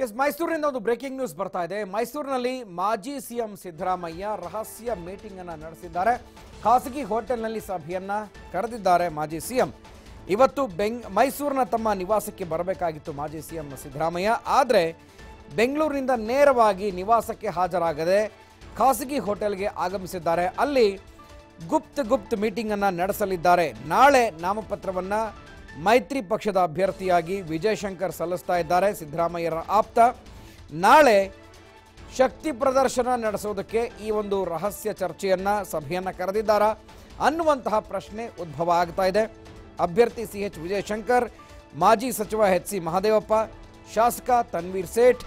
S ಮೈಸೂರಿನಿಂದ ಒಂದು breaking news ಬರ್ತಾ ಇದೆ. ಮೈಸೂರಿನಲ್ಲಿ ಮಾಜಿ ಸಿಎಂ ಸಿದ್ದರಾಮಯ್ಯ ರಹಸ್ಯ ಮೀಟಿಂಗ್ ಅನ್ನು ನಡೆಸಿದ್ದಾರೆ. ಖಾಸಗಿ ಹೋಟೆಲ್ನಲ್ಲಿ ಸಭೆಯನ್ನ ಕರೆದಿದ್ದಾರೆ ಮಾಜಿ ಸಿಎಂ. ಇವತ್ತು ಬೆಂಗ್, ಮೈಸೂರಿನ ತಮ್ಮ ನಿವಾಸಕ್ಕೆ ಬರಬೇಕಾಗಿತ್ತು ಮಾಜಿ ಸಿಎಂ ಸಿದ್ದರಾಮಯ್ಯ. ಆದರೆ ಬೆಂಗಳೂರಿನಿಂದ ನೇರವಾಗಿ ನಿವಾಸಕ್ಕೆ ಹಾಜರಾಗದೆ ಖಾಸಗಿ ಹೋಟೆಲ್ಗೆ ಆಗಮಿಸಿದ್ದಾರೆ. ಅಲ್ಲಿ ಗುಪ್ತ್ ಗುಪ್ತ್ ಮೀಟಿಂಗ್ ಅನ್ನ ನಡೆಸಲಿದ್ದಾರೆ. ನಾಳೆ ನಾಮಪತ್ರವನ್ನ ಮೈತ್ರಿ ಪಕ್ಷದ ಅಭ್ಯರ್ಥಿಯಾಗಿ ವಿಜಯಶಂಕರ್ ಸಲ್ಲಿಸ್ತಾ ಇದ್ದಾರೆ. ಸಿದ್ದರಾಮಯ್ಯರ ಆಪ್ತ. ನಾಳೆ ಶಕ್ತಿ ಪ್ರದರ್ಶನ ನಡೆಸೋದಕ್ಕೆ ಈ ಒಂದು ರಹಸ್ಯ ಚರ್ಚೆಯನ್ನ ಸಭೆಯನ್ನ ಕರೆದಿದ್ದಾರಾ? ಅನ್ನುವಂತಹ ಪ್ರಶ್ನೆ ಉದ್ಭವ ಆಗ್ತಾ ಇದೆ. ಅಭ್ಯರ್ಥಿ ಸಿ ಎಚ್ ವಿಜಯಶಂಕರ್, ಮಾಜಿ ಸಚಿವ ಎಚ್ ಸಿ ಮಹಾದೇವಪ್ಪ, ಶಾಸಕ ತನ್ವೀರ್ ಸೇಠ್,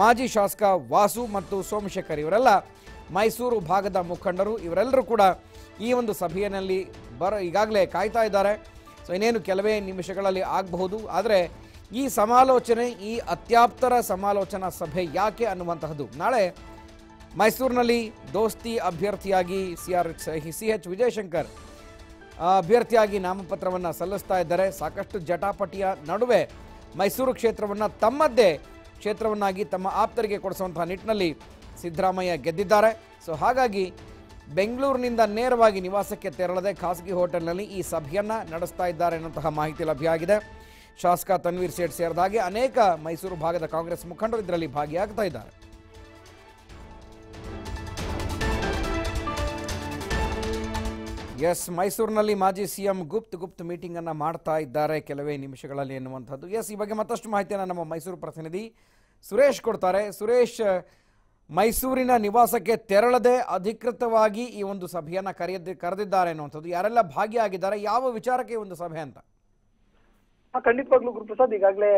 ಮಾಜಿ ಶಾಸಕ ವಾಸು ಮತ್ತು ಸೋಮಶೇಖರ್ ಇವರೆಲ್ಲ ಮೈಸೂರು ಭಾಗದ ಮುಖಂಡರು ಇವರೆಲ್ಲರೂ ಕೂಡ ಈ ಒಂದು ಸಭೆಯಲ್ಲಿ ಬರ ಈಗಾಗಲೇ ಕಾಯ್ತಾ ಇದ್ದಾರೆ. ಸೊ ಇನ್ನೇನು ಕೆಲವೇ ನಿಮಿಷಗಳಲ್ಲಿ ಆಗಬಹುದು. ಆದರೆ ಈ ಸಮಾಲೋಚನೆ, ಈ ಅತ್ಯಾಪ್ತರ ಸಮಾಲೋಚನಾ ಸಭೆ ಯಾಕೆ ಅನ್ನುವಂತಹದ್ದು? ನಾಳೆ ಮೈಸೂರಿನಲ್ಲಿ ದೋಸ್ತಿ ಅಭ್ಯರ್ಥಿಯಾಗಿ C R C H Vijayashankar ಅಭ್ಯರ್ಥಿಯಾಗಿ ನಾಮಪತ್ರವನ್ನು ಸಲ್ಲಿಸ್ತಾ ಇದ್ದಾರೆ. ಸಾಕಷ್ಟು ಜಟಾಪಟಿಯ ನಡುವೆ ಮೈಸೂರು ಕ್ಷೇತ್ರವನ್ನು ತಮ್ಮದ್ದೇ ಕ್ಷೇತ್ರವನ್ನಾಗಿ ತಮ್ಮ ಆಪ್ತರಿಗೆ ಕೊಡಿಸುವಂತಹ ನಿಟ್ಟಿನಲ್ಲಿ ಸಿದ್ದರಾಮಯ್ಯ ಗೆದ್ದಿದ್ದಾರೆ. ಸೊ ಹಾಗಾಗಿ ಬೆಂಗಳೂರಿನಿಂದ ನೇರವಾಗಿ ನಿವಾಸಕ್ಕೆ ತೆರಳದೆ ಖಾಸಗಿ ಹೋಟೆಲ್ನಲ್ಲಿ ಈ ಸಭೆಯನ್ನ ನಡೆಸ್ತಾ ಇದ್ದಾರೆ ಅನ್ನುವಂತಹ ಮಾಹಿತಿ ಲಭ್ಯ ಆಗಿದೆ ಶಾಸಕ ತನ್ವೀರ್ ಸೇಠ್ ಸೇರಿದ ಹಾಗೆ ಅನೇಕ ಮೈಸೂರು ಭಾಗದ ಕಾಂಗ್ರೆಸ್ ಮುಖಂಡರು ಇದರಲ್ಲಿ ಭಾಗಿಯಾಗ್ತಾ ಇದ್ದಾರೆ. ಎಸ್, ಮೈಸೂರಿನಲ್ಲಿ ಮಾಜಿ ಸಿಎಂ ಗುಪ್ತ್ ಗುಪ್ತ್ ಮೀಟಿಂಗ್ ಅನ್ನು ಮಾಡ್ತಾ ಇದ್ದಾರೆ ಕೆಲವೇ ನಿಮಿಷಗಳಲ್ಲಿ ಎನ್ನುವಂಥದ್ದು. ಎಸ್, ಈ ಬಗ್ಗೆ ಮತ್ತಷ್ಟು ಮಾಹಿತಿಯನ್ನು ನಮ್ಮ ಮೈಸೂರು ಪ್ರತಿನಿಧಿ ಸುರೇಶ್ ಕೊಡ್ತಾರೆ. ಸುರೇಶ್ ಮೈಸೂರಿನ ನಿವಾಸಕ್ಕೆ ತೆರಳದೆ ಅಧಿಕೃತವಾಗಿ ಈ ಒಂದು ಸಭೆಯನ್ನು ಕರೆಯದ ಕರೆದಿದ್ದಾರೆ ಅನ್ನುವಂಥದ್ದು. ಯಾರೆಲ್ಲ ಭಾಗಿಯಾಗಿದ್ದಾರೆ ಯಾವ ವಿಚಾರಕ್ಕೆ ಒಂದು ಸಭೆ ಅಂತ? ಖಂಡಿತವಾಗ್ಲೂ ಗುರುಪ್ರಸಾದ್ ಈಗಾಗಲೇ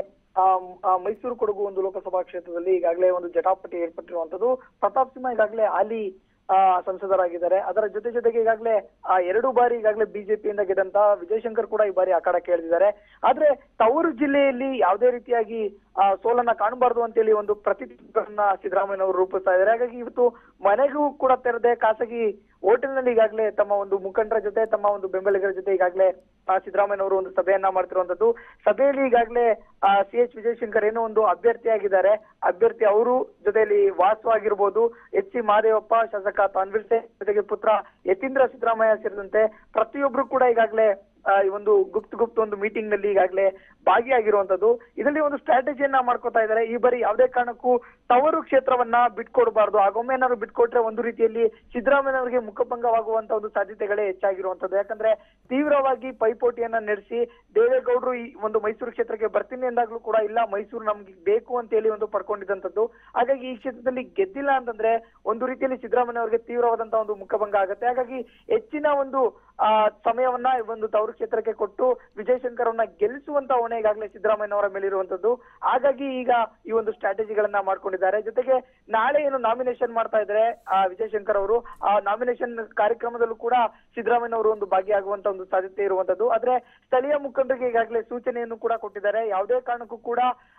ಮೈಸೂರು ಕೊಡಗು ಒಂದು ಲೋಕಸಭಾ ಕ್ಷೇತ್ರದಲ್ಲಿ ಈಗಾಗಲೇ ಒಂದು ಜಟಾಪಟಿ ಏರ್ಪಟ್ಟಿರುವಂತದ್ದು ಪ್ರತಾಪ್ ಸಿಂಹ ಈಗಾಗಲೇ ಆ, ಸಂಸದರಾಗಿದ್ದಾರೆ. ಅದರ ಜೊತೆ ಜೊತೆಗೆ ಈಗಾಗಲೇ ಎರಡು ಬಾರಿ ಈಗಾಗಲೇ ಬಿಜೆಪಿಯಿಂದ ಗೆದ್ದಂತ ವಿಜಯಶಂಕರ್ ಕೂಡ ಈ ಬಾರಿ ಅಖಾಡಕ್ಕೆ ಇಳಿದಿದ್ದಾರೆ. ಆದ್ರೆ ತವರು ಜಿಲ್ಲೆಯಲ್ಲಿ ಯಾವುದೇ ರೀತಿಯಾಗಿ ಸೋಲನ್ನ ಕಾಣಬಾರದು ಅಂತೇಳಿ ಒಂದು ಪ್ರತಿಜ್ಞೆಗಳನ್ನ ಸಿದ್ದರಾಮಯ್ಯನವರು ರೂಪಿಸ್ತಾ ಇದ್ದಾರೆ. ಹಾಗಾಗಿ ಇವತ್ತು ಮನೆಗೂ ಕೂಡ ತೆರೆದೆ ಖಾಸಗಿ ಹೋಟೆಲ್ನಲ್ಲಿ ಈಗಾಗಲೇ ತಮ್ಮ ಒಂದು ಮುಖಂಡರ ಜೊತೆ, ತಮ್ಮ ಒಂದು ಬೆಂಬಲಿಗರ ಜೊತೆ ಈಗಾಗಲೇ ಸಿದ್ದರಾಮಯ್ಯನವರು ಒಂದು ಸಭೆಯನ್ನ ಮಾಡ್ತಿರುವಂತದ್ದು ಸಭೆಯಲ್ಲಿ ಈಗಾಗಲೇ ಸಿ ಎಚ್ ವಿಜಯಶಂಕರ್ ಏನೋ ಒಂದು ಅಭ್ಯರ್ಥಿಯಾಗಿದ್ದಾರೆ. ಅಭ್ಯರ್ಥಿ ಅವರು ಜೊತೆಯಲ್ಲಿ ವಾಸು ಆಗಿರ್ಬೋದು ಎಚ್ ಸಿ ಮಹದೇವಪ್ಪ ಶಾಸಕ ತಾನ್ವೀರ್ ಸೇನ್ ಜೊತೆಗೆ ಪುತ್ರ ಯತೀಂದ್ರ ಸಿದ್ದರಾಮಯ್ಯ ಸೇರಿದಂತೆ ಪ್ರತಿಯೊಬ್ರು ಕೂಡ ಈಗಾಗಲೇ ಈ ಒಂದು ಗುಪ್ತ ಗುಪ್ತ ಒಂದು ಮೀಟಿಂಗ್ನಲ್ಲಿ ಈಗಾಗಲೇ ಭಾಗಿಯಾಗಿರುವಂತದ್ದು. ಇದರಲ್ಲಿ ಒಂದು ಸ್ಟ್ರಾಟಜಿಯನ್ನ ಮಾಡ್ಕೋತಾ ಇದ್ದಾರೆ. ಈ ಬಾರಿ ಯಾವುದೇ ಕಾರಣಕ್ಕೂ ತವರು ಕ್ಷೇತ್ರವನ್ನ ಬಿಟ್ಕೊಡ್ಬಾರ್ದು. ಆಗೊಮ್ಮೆ ಏನಾದ್ರು ಬಿಟ್ಕೊಟ್ರೆ ಒಂದು ರೀತಿಯಲ್ಲಿ ಸಿದ್ದರಾಮಯ್ಯನವರಿಗೆ ಮುಖಭಂಗವಾಗುವಂತ ಒಂದು ಸಾಧ್ಯತೆಗಳೇ ಹೆಚ್ಚಾಗಿರುವಂತದ್ದು. ಯಾಕಂದ್ರೆ ತೀವ್ರವಾಗಿ ಪೈಪೋಟಿಯನ್ನ ನಡೆಸಿ ದೇವೇಗೌಡರು ಈ ಒಂದು ಮೈಸೂರು ಕ್ಷೇತ್ರಕ್ಕೆ ಬರ್ತೀನಿ ಎಂದಾಗ್ಲೂ ಕೂಡ ಇಲ್ಲ, ಮೈಸೂರು ನಮ್ಗೆ ಬೇಕು ಅಂತ ಹೇಳಿ ಒಂದು ಪಡ್ಕೊಂಡಿದ್ದಂಥದ್ದು. ಹಾಗಾಗಿ ಈ ಕ್ಷೇತ್ರದಲ್ಲಿ ಗೆದ್ದಿಲ್ಲ ಅಂತಂದ್ರೆ ಒಂದು ರೀತಿಯಲ್ಲಿ ಸಿದ್ದರಾಮಯ್ಯ ಅವರಿಗೆ ತೀವ್ರವಾದಂತಹ ಒಂದು ಮುಖಭಂಗ ಆಗುತ್ತೆ. ಹಾಗಾಗಿ ಹೆಚ್ಚಿನ ಒಂದು, ಆ, ಸಮಯವನ್ನ ಒಂದು ತವರು ಕ್ಷೇತ್ರಕ್ಕೆ ಕೊಟ್ಟು ವಿಜಯಶಂಕರ್ ಅವನ್ನ ಗೆಲ್ಲಿಸುವಂತ ಹೊಣೆ ಈಗಾಗಲೇ ಸಿದ್ದರಾಮಯ್ಯನವರ ಮೇಲಿರುವಂತದ್ದು ಹಾಗಾಗಿ ಈಗ ಈ ಒಂದು ಸ್ಟ್ರಾಟಜಿಗಳನ್ನ ಮಾಡ್ಕೊಂಡಿದ್ದಾರೆ. ಜೊತೆಗೆ ನಾಳೆ ಏನು ನಾಮಿನೇಷನ್ ಮಾಡ್ತಾ ಇದ್ರೆ, ಆ, ವಿಜಯಶಂಕರ್ ಅವರು, ಆ ನಾಮಿನೇಷನ್ ಕಾರ್ಯಕ್ರಮದಲ್ಲೂ ಕೂಡ ಸಿದ್ದರಾಮಯ್ಯನವರು ಒಂದು ಭಾಗಿಯಾಗುವಂತ ಒಂದು ಸಾಧ್ಯತೆ ಇರುವಂತದ್ದು ಆದ್ರೆ ಸ್ಥಳೀಯ ಮುಖಂಡರಿಗೆ ಈಗಾಗಲೇ ಸೂಚನೆಯನ್ನು ಕೂಡ ಕೊಟ್ಟಿದ್ದಾರೆ. ಯಾವುದೇ ಕಾರಣಕ್ಕೂ ಕೂಡ,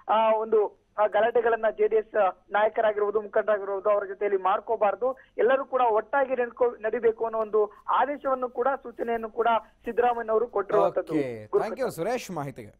ಆ, ಒಂದು ಗಲಾಟೆಗಳನ್ನ ಜೆಡಿಎಸ್ ನಾಯಕರಾಗಿರ್ಬೋದು ಮುಖಂಡರಾಗಿರ್ಬೋದು ಅವರ ಜೊತೆಯಲ್ಲಿ ಮಾಡ್ಕೋಬಾರ್ದು. ಎಲ್ಲರೂ ಕೂಡ ಒಟ್ಟಾಗಿ ನಡ್ಕೊ ನಡಿಬೇಕು ಅನ್ನೋ ಒಂದು ಆದೇಶವನ್ನು ಕೂಡ ಸೂಚನೆಯನ್ನು ಕೂಡ ಸಿದ್ದರಾಮಯ್ಯನವರು ಕೊಟ್ಟಿರುವಂತದ್ದು ಓಕೆ ಥ್ಯಾಂಕ್ ಯು ಸುರೇಶ್ ಮಾಹಿತಿಗೆ.